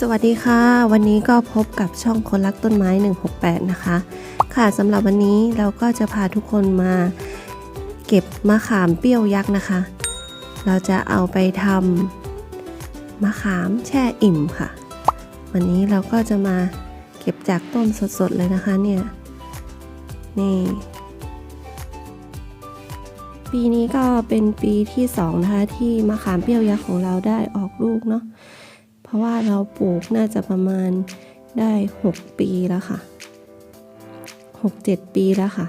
สวัสดีค่ะ วันนี้ก็พบกับช่องคนรักต้นไม้ 168 นะคะ ค่ะสำหรับวันนี้เราก็จะพาทุกคนมาเก็บมะขามเปรี้ยวยักษ์นะคะ เราจะเอาไปทำมะขามแช่อิ่มค่ะ วันนี้เราก็จะมาเก็บจากต้นสดๆเลยนะคะเนี่ยนี่ปีนี้ก็เป็นปีที่สองนะคะที่มะขามเปรี้ยวยักษ์ของเราได้ออกลูกเนาะ เพราะว่าเราปลูกน่าจะประมาณได้ 6 ปีแล้วค่ะ 6-7 ปีแล้วค่ะ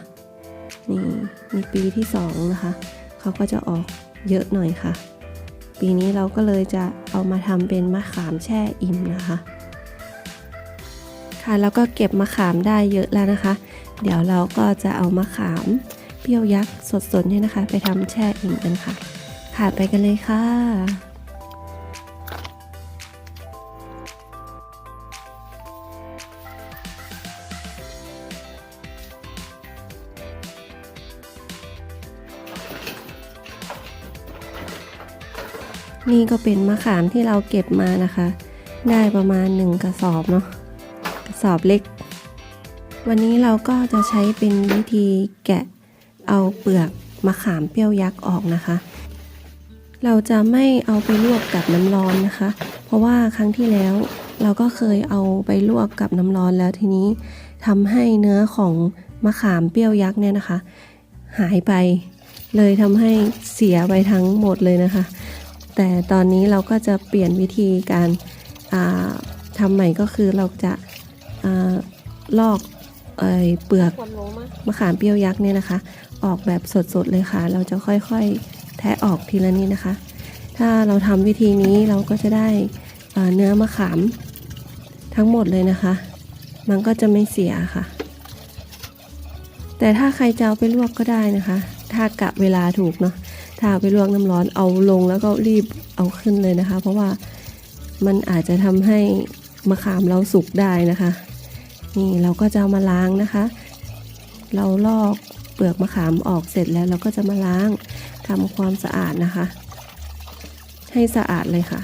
นี่นี่ปีที่ 2 นะคะ เขาก็จะออกเยอะหน่อยค่ะ ปีนี้เราก็เลยจะเอามาทำเป็นมะขามแช่อิ่มนะคะ ค่ะแล้วก็เก็บมะขามได้เยอะแล้วนะคะ เดี๋ยวเราก็จะเอามะขามเปรี้ยวยักษ์สดๆเนี่ยนะคะ ไปทำแช่อิ่มกันค่ะ ค่ะไปกันเลยค่ะ นี่ก็เป็นมะขามที่เราเก็บมานะคะ ได้ประมาณ 1 กระสอบเนาะกระสอบเล็ก วันนี้เราก็จะใช้เป็นวิธีแกะเอาเปลือกมะขามเปรี้ยวยักษ์ออกนะคะ เราจะไม่เอาไปลวกกับน้ำร้อนนะคะ เพราะว่าครั้งที่แล้วเราก็เคยเอาไปลวกกับน้ำร้อนแล้วทีนี้ทำให้เนื้อของมะขามเปรี้ยวยักษ์เนี่ยนะคะ หายไปเลยทำให้เสียไปทั้งหมดเลยนะคะ แต่ตอนนี้เราก็จะเปลี่ยนวิธีการาทำใหม่ก็คือเราจะาลอกเอเปลือกมะขามเปรี้ยวยักษ์เนี่ยนะคะ ออกแบบสดๆเลยค่ะ เราจะค่อยๆแทะออกทีละนิดนะคะ ถ้าเราทำวิธีนี้เราก็จะได้เเนื้อมะขามทั้งหมดเลยนะคะ มันก็จะไม่เสียค่ะ แต่ถ้าใครจะเอาไปลวกก็ได้นะคะ ถ้ากะเวลาถูกเนาะถ้าไปลวกน้ำร้อนเอาลงแล้วก็รีบเอาขึ้นเลยนะคะ เพราะว่ามันอาจจะทำให้มะขามเราสุกได้นะคะ นี่เราก็จะเอามาล้างนะคะ เราลอกเปลือกมะขามออกเสร็จแล้วเราก็จะมาล้างทำความสะอาดนะคะ ให้สะอาดเลยค่ะ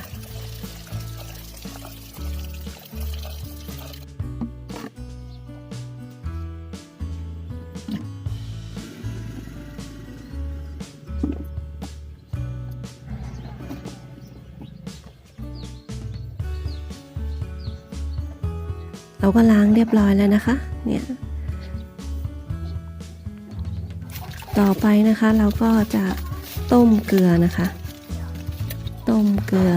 เราก็ล้างเรียบร้อยแล้วนะคะ เนี่ย ต่อไปนะคะเราก็จะต้มเกลือนะคะ ต้มเกลือ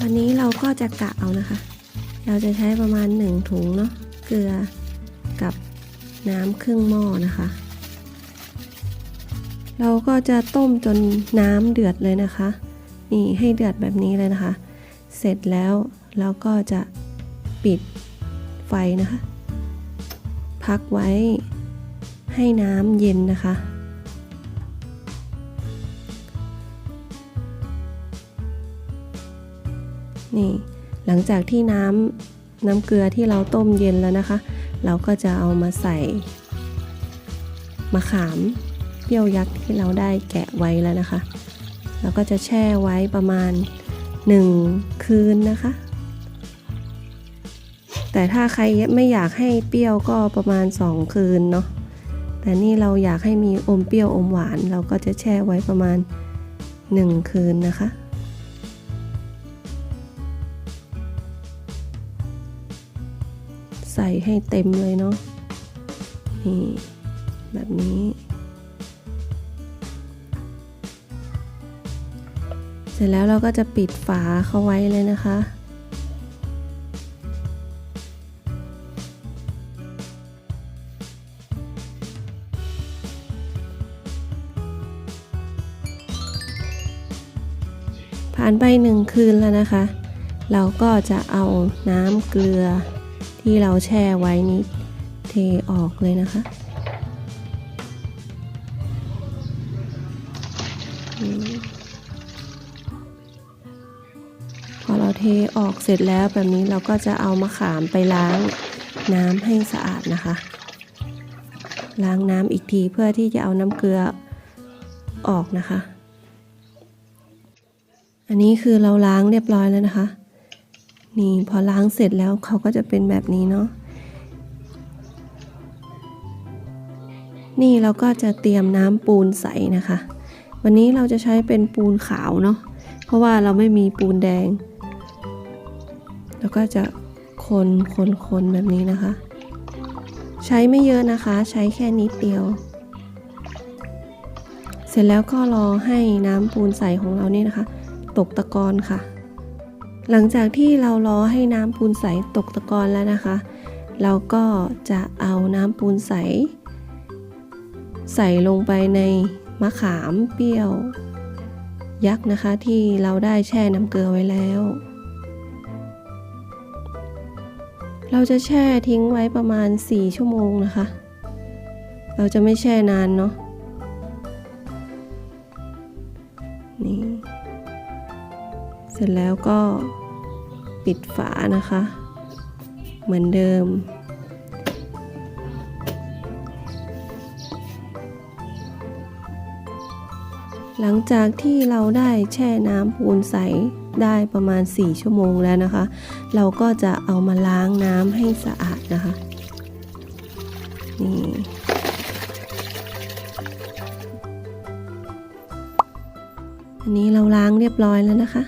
วันนี้เราก็จะกะเอานะคะ เราจะใช้ประมาณหนึ่งถุงเนาะ เกลือกับน้ำครึ่งหม้อนะคะ เราก็จะต้มจนน้ำเดือดเลยนะคะ นี่ให้เดือดแบบนี้เลยนะคะ เสร็จแล้วเราก็จะ ปิดไฟนะคะ พักไว้ให้น้ำเย็นนะคะ นี่หลังจากที่น้ำน้ำเกลือที่เราต้มเย็นแล้วนะคะ เราก็จะเอามาใส่มะขามเปรี้ยวยักษ์ที่เราได้แกะไว้แล้วนะคะ เราก็จะแช่ไว้ประมาณ 1 คืนนะคะ แต่ถ้าใครไม่อยากให้เปรี้ยวก็ประมาณ 2 คืนเนาะแต่นี่เราอยากให้มีอมเปรี้ยวอมหวาน เราก็จะแช่ไว้ประมาณ 1 คืนนะคะ ใส่ให้เต็มเลยเนาะนี่แบบนี้ เสร็จแล้วเราก็จะปิดฝาเขาไว้เลยนะคะ ผ่านไปหนึ่งคืนแล้วนะคะ เราก็จะเอาน้ำเกลือที่เราแช่ไว้นี้เทออกเลยนะคะพอเราเทออกเสร็จแล้วแบบนี้เราก็จะเอามะขามไปล้างน้ำให้สะอาดนะคะ ล้างน้ำอีกทีเพื่อที่จะเอาน้ำเกลือออกนะคะ อันนี้คือเราล้างเรียบร้อยแล้วนะคะ นี่พอล้างเสร็จแล้วเขาก็จะเป็นแบบนี้เนาะนี่เราก็จะเตรียมน้ำปูนใสนะคะ วันนี้เราจะใช้เป็นปูนขาวเนาะเพราะว่าเราไม่มีปูนแดง แล้วก็จะคนคนคนแบบนี้นะคะ ใช้ไม่เยอะนะคะ ใช้แค่นิดเดียว เสร็จแล้วก็รอให้น้ำปูนใสของเรานี่นะคะ ตกตะกอนค่ะ หลังจากที่เรารอให้น้ำปูนใสตกตะกอนแล้วนะคะ เราก็จะเอาน้ำปูนใส ใส่ลงไปในมะขามเปรี้ยว ยักษ์นะคะที่เราได้แช่น้ำเกลือไว้แล้ว เราจะแช่ทิ้งไว้ประมาณ 4 ชั่วโมงนะคะ เราจะไม่แช่นานเนาะ เสร็จแล้วก็ปิดฝานะคะ เหมือนเดิม หลังจากที่เราได้แช่น้ำปูนใสได้ประมาณ 4 ชั่วโมงแล้วนะคะ เราก็จะเอามาล้างน้ำให้สะอาดนะคะ นี่อันนี้เราล้างเรียบร้อยแล้วนะคะ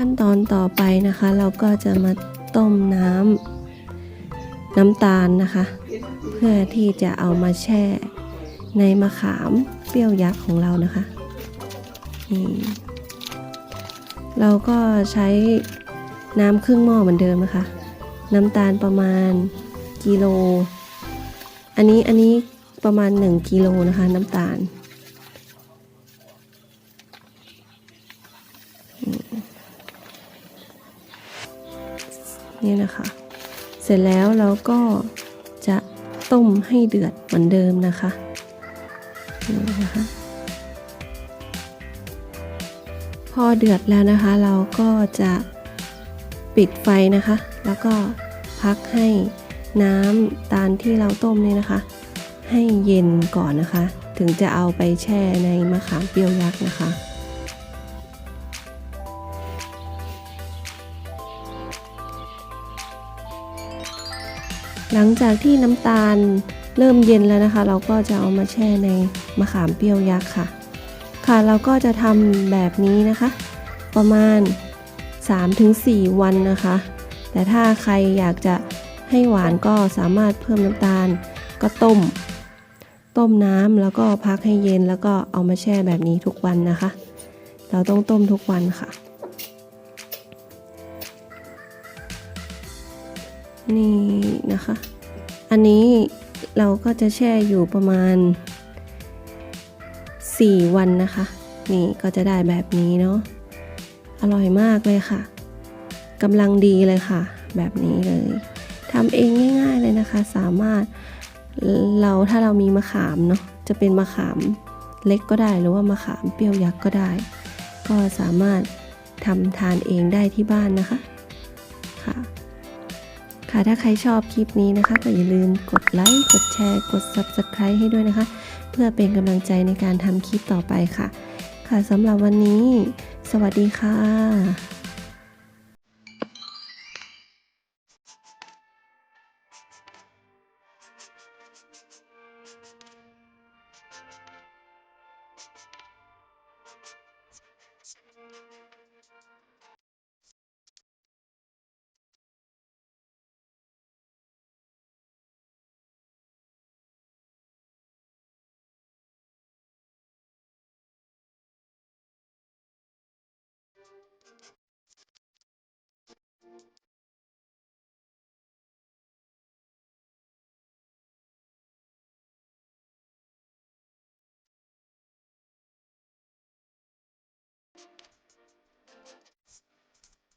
ขั้นตอนต่อไปนะคะ เราก็จะมาต้มน้ำน้ำตาลนะคะ เพื่อที่จะเอามาแช่ในมะขามเปรี้ยวยักษ์ของเรานะคะนี่เราก็ใช้น้ำครึ่งหม้อเหมือนเดิมนะคะ น้ำตาลประมาณกิโล อันนี้อันนี้ประมาณ 1กิโลนะคะ น้ำตาล นี่นะคะ เสร็จแล้วเราก็จะต้มให้เดือดเหมือนเดิมนะคะนี่นะคะ พอเดือดแล้วนะคะ เราก็จะปิดไฟนะคะ แล้วก็พักให้น้ำตาลที่เราต้มนี่นะคะ ให้เย็นก่อนนะคะ ถึงจะเอาไปแช่ในมะขามเปรี้ยวยักษ์นะคะ หลังจากที่น้ำตาลเริ่มเย็นแล้วนะคะ เราก็จะเอามาแช่ในมะขามเปรี้ยวยักษ์ค่ะ ค่ะเราก็จะทำแบบนี้นะคะ ประมาณ 3-4 วันนะคะ แต่ถ้าใครอยากจะให้หวานก็สามารถเพิ่มน้ำตาลก็ต้ม ต้มน้ำแล้วก็พักให้เย็นแล้วก็เอามาแช่แบบนี้ทุกวันนะคะ เราต้องต้มทุกวันค่ะ นี่นะคะ อันนี้เราก็จะแช่อยู่ประมาณ 4 วันนะคะ นี่ก็จะได้แบบนี้เนาะอร่อยมากเลยค่ะกำลังดีเลยค่ะ แบบนี้เลยทำเองง่ายๆเลยนะคะ สามารถเราถ้าเรามีมะขามเนาะจะเป็นมะขามเล็กก็ได้หรือว่ามะขามเปรี้ยวยักษ์ก็ได้ ก็สามารถทำทานเองได้ที่บ้านนะคะค่ะ ค่ะถ้าใครชอบคลิปนี้นะคะ ก็อย่าลืมกดไลค์กดแชร์ กด Subscribe ให้ด้วยนะคะ เพื่อเป็นกำลังใจในการทำคลิปต่อไปค่ะ ค่ะสำหรับวันนี้ สวัสดีค่ะ